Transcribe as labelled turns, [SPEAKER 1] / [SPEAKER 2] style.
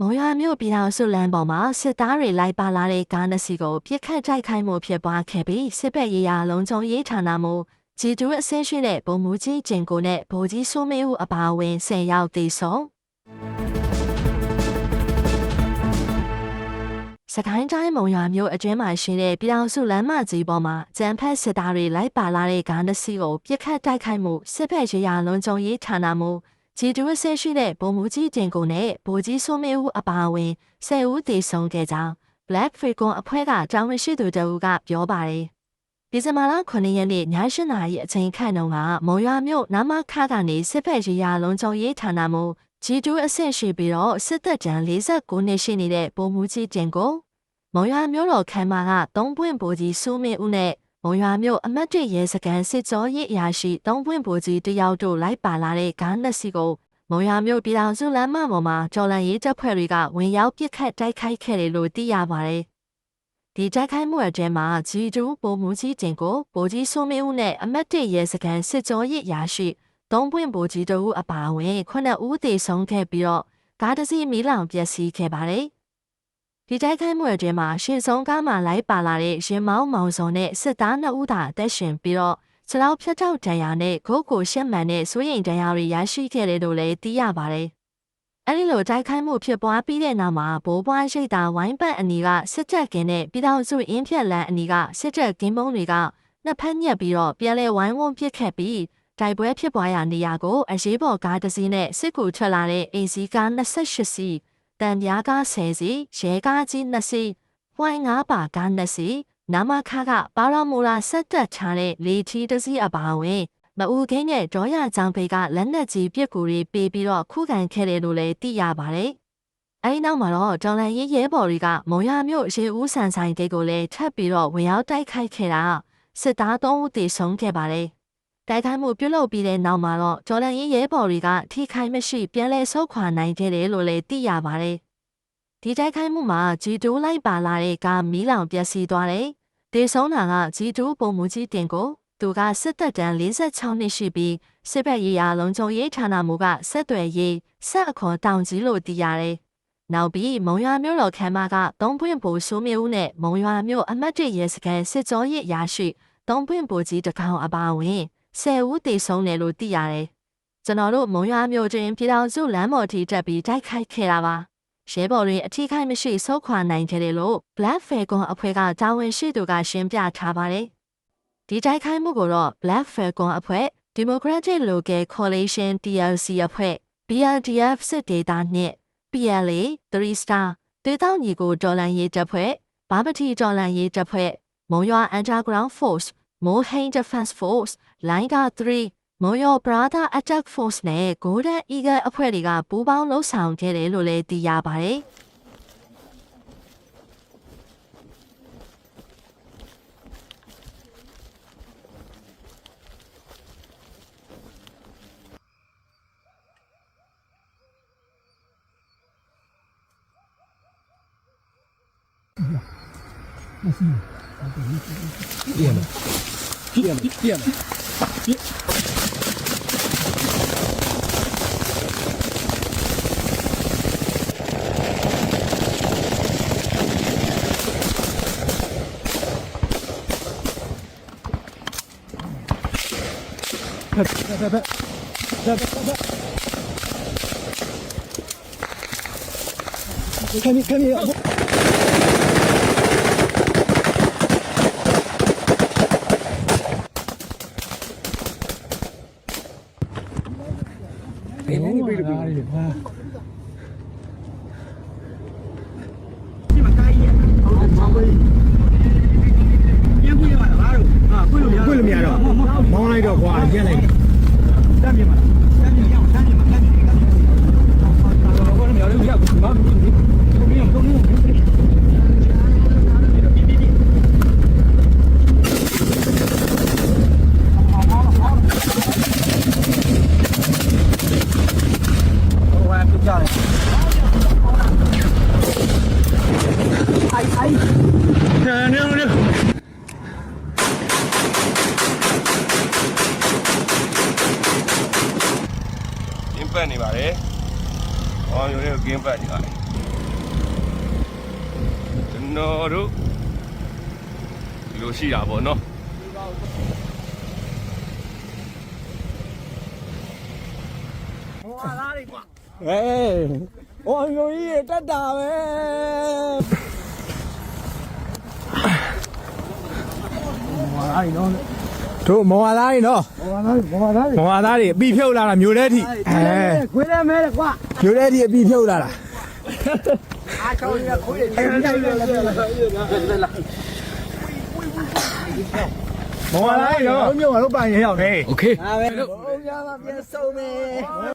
[SPEAKER 1] မုံရွာမြို့ပြည်တော်စုလမ်းပေါ်မှာစစ်သားတွေလိုက်ပါလာတဲ့ကားနှစ်စီးကိုပြစ်ခတ်တိုက်ခိုက်မှုဖြစ်ပွားခဲ့ပြီးစစ်ဘက်ရေးရာလုံးချုံရေးဌာနမှဂျီတူအဆင်းရှိတဲ့ဗိုလ်မှူးကြီးကျင်ကိုနဲ့ဗိုလ်ကြီးစိုးမင်းဦးအပါအဝင်10ယောက်တေဆုံးစကိုင်းတိုင်းမုံရွာမြို့အတွင်းမှာရှိတဲ့ပြည်တော်စုလမ်းမကြီးပေါ်မှာကျန်းဖက်စစ်သားတွေလိုက်ပါလာတဲ့ကားနှစ်စီးကိုပြစ်ခတ်တိုက်ခိုက်မှုစစ်ဘက်ရေးရာလုံးချုံရေးဌာနမှ ဂျီတူအဆင်းရှိတဲ့ဗိုလ်မှူးကြီးတင်ကိုနဲ့ဗိုလ်ကြီးစိုးမင်းဦးအပါအဝင်10ဦးသေဆုံးခဲ့ကြောင်း Black Freecon အဖွဲ့ကတာဝန်ရှိသူတအူးကပြောပါတယ်။ဒီဇင်ဘာလ9ရက်နေ့ည8နာရီအချိန်ခန့်တုန်းကမုံရွာမြို့နာမခါကနေစစ်ဖက်ရေးရာလုံးချုံရေးဌာနမှ G2 အဆင့်ရှိပြီးတော့စစ်သက်တမ်း49နှစ်ရှိနေတဲ့ဗိုလ်မှူးကြီးတင်ကိုမုံရွာမြို့တော်ခမ်းမကသုံးပွင့်ဗိုလ်ကြီးစိုးမင်းဦးနဲ့ မုံရွာမြို့အမတ်တရဲစကန်စစ်ကြောရေးအရာရှိသုံးပွင့်ဗိုလ်ကြီးတယောက်တို့လိုက်ပါလာတဲ့ကားနှစ်စီးကိုမုံရွာမြို့ပြည်တော်စုလမ်းမပေါ်မှာကြော်လန်ရေးတပ်ဖွဲ့တွေကဝင်ရောက်ပစ်ခတ်တိုက်ခိုက်ခဲ့တယ်လို့သိရပါတယ်။ဒီတိုက်ခိုက်မှုအကျဲမှာ G2 ပုံမှုကြီးတင်ကိုဗိုလ်ကြီးစိုးမင်းဦးနဲ့အမတ်တရဲစကန်စစ်ကြောရေးအရာရှိသုံးပွင့်ဗိုလ်ကြီးတို့အပါအဝင်ခုနှစ်ဦးသေဆုံးခဲ့ပြီးတော့ကားတစ်စီးမီးလောင်ပျက်စီးခဲ့ပါတယ်။ ဒီတိုက်ခိုက်မှုအတွင်းမှာရှင်းဆုံးကားမှလိုက်ပါလာတဲ့ရင်မောင်းမောင်စုံနဲ့စစ်သား2ဦးသာအသက်ရှင်ပြီးတော့ခြေထောက်ဖြတ်ထောက်ဒဏ်ရာနဲ့ဂုတ်ကိုရှက်မှန်တဲ့စိုးရိမ်ဒဏ်ရာတွေရရှိခဲ့တယ်လို့လည်းသိရပါတယ်။အဲဒီလိုတိုက်ခိုက်မှုဖြစ်ပွားပြီးတဲ့နောက်မှာဘိုးဘွားရှိတာဝိုင်းပတ်အနီကစစ်တပ်ကင်းနဲ့ပြည်တော်စုအင်းဖြက်လန်အနီကစစ်တပ်ကင်းပုံးတွေကနှစ်ဖက်ညက်ပြီးတော့ပြန်လဲဝိုင်းဝန်းပစ်ခတ်ပြီးတိုက်ပွဲဖြစ်ပွားရာနေရာကိုအရေးပေါ်ကားတစ်စီးနဲ့စစ်ကူထွက်လာတဲ့အေစီကား28စီး တန်ပြားကား10စီးရဲကားကြီး2စီးဝိုင်း9ပါကား2စီးနာမခါကပါရမူလာဆက်တက်ချတဲ့လေချီတစ်စီးအပါအဝင်မအူခင်းရဲ့ဒေါ်ရချောင်းဖေးကလက်နက်ကြီးပြစ်ကူတွေပေးပြီးတော့ခုခံခဲ့တယ်လို့လည်းသိရပါတယ်။အဲဒီနောက်မှာတော့ဒေါ်လန်ရေးရဲဘော်တွေကမုံရမြို့ရေဦးဆန်ဆိုင်ဂိတ်ကိုလည်းထပ်ပြီးတော့ဝင်ရောက်တိုက်ခိုက်ခဲ့တာစစ်သား3ဦးသေဆုံးခဲ့ပါတယ်။ တိုက်ခိုက်မှုပြုလုပ်ပြီးတဲ့နောက်မှာတော့ဒေါ်လန်ရေးရဲဘော်တွေကထိခိုက်မရှိပြန်လည်ဆုတ်ခွာနိုင်ခဲ့တယ်လို့လည်းသိရပါတယ်။ဒီတိုက်ခိုက်မှုမှာဂျီတိုးလိုက်ပါလာတဲ့ကားမီးလောင်ပျက်စီးသွားတယ်။ဒေဆုံးတာကဂျီတိုးပုံမှုကြီးတင်ကိုသူကစစ်တပ်တန်း46နှစ်ရှိပြီးစစ်ဘက်ရေးရာလုံးချုံရေးဌာနမှကဆက်သွယ်ရေးဆက်အခွန်တောင်ကြီးလို့သိရတယ်။နောက်ပြီးမုံရွာမြို့တော်ခမ်းမကသုံးပွင့်ဘူဆိုးမြဦးနဲ့မုံရွာမြို့အမတ်တရဲစကန်စစ်ကြောရေးရာရှိသုံးပွင့်ဘူကြီးတကောင်အပါအဝင် ဆယ်ဦးတည်ဆုံးတယ်လို့သိရတယ်။ကျွန်တော်တို့မုံရွာမြို့တွင်ပြည်တော်စုလမ်းပေါ်ထိတက်ပြီးတိုက်ခိုက်ခဲ့တာပါ။ရဲဘော်တွေအထီးခိုက်မရှိဆုတ်ခွာနိုင်ခဲ့တယ်လို့ Black Falcon အဖွဲ့ကတာဝန်ရှိသူကရှင်းပြထားပါတယ်။ဒီတိုက်ခိုက်မှုကိုတော့ Black Falcon အဖွဲ့ Democratic Local Coalition TLC အဖွဲ့ BRDF စစ်ဒေသနှင့် PLA 3 Star ဒေသညီကိုဒေါ်လန်ရေးတပ်ဖွဲ့ဘာပတိဒေါ်လန်ရေးတပ်ဖွဲ့မုံရွာ Underground Force Mô hên cho Fast force, lại gà 3, mô yô brother attack force nè, cố đế y gà ấp huệ gà bú bao lỗ sáng kê lê lô lê tì yà bà lê. Yeah.
[SPEAKER 2] 变了变了你快快快快快快快你看你看你 ဘယ်နဲ့ပြေးလို့ပြေးလို့ဟာ
[SPEAKER 3] ဒီမှာကားကြီးဟုတ်တယ်မောင်းပေးပြန်ပြေးရမှာလားတို့ဟာပြေးလို့ရ
[SPEAKER 2] ခွင့်လို့မရတော့မောင်းလိုက်တော့ကွာရက်လိုက်
[SPEAKER 3] တမ်းပြန်မှာတမ်းပြန်ရအောင်တမ်းပြန်မှာတမ်းပြန်မှာဘာလို့မရလဲမရဘူးဘာလို့ဒီဘယ်မှာတော့နေဟိုကပြကြတယ်အိုင်အိုင်
[SPEAKER 2] နေနေနေ
[SPEAKER 4] ကင်း ပတ်နေပါတယ်။ဟောမျိုးလေးကိုကင်းပတ်နေပါတယ်တော်တို့ဒီလိုရှိတာပေါ့နော်
[SPEAKER 3] ဟေးဟောမျိုးကြီးတက်တာပဲမော်လာရီနော် တို့မော်လာရီနော်
[SPEAKER 2] ဘောသားဘောသား
[SPEAKER 3] မော်လာရီအပီဖြုတ်လာတာမျိုးလဲထိအဲ
[SPEAKER 2] ခွေးလဲမဲကွာ
[SPEAKER 3] မျိုးလဲထိအပီဖြုတ်လာတာ
[SPEAKER 2] အားချောင်းရခွေးတယ်အဲ့ဒါလည်း
[SPEAKER 3] မော်လာရီနော်
[SPEAKER 2] ဘုံမျိုးကတော့ပိုင်ရရောက်နေ
[SPEAKER 3] โอเค
[SPEAKER 2] ဒါပဲဘုံရမှာပြန်ဆုံးမယ်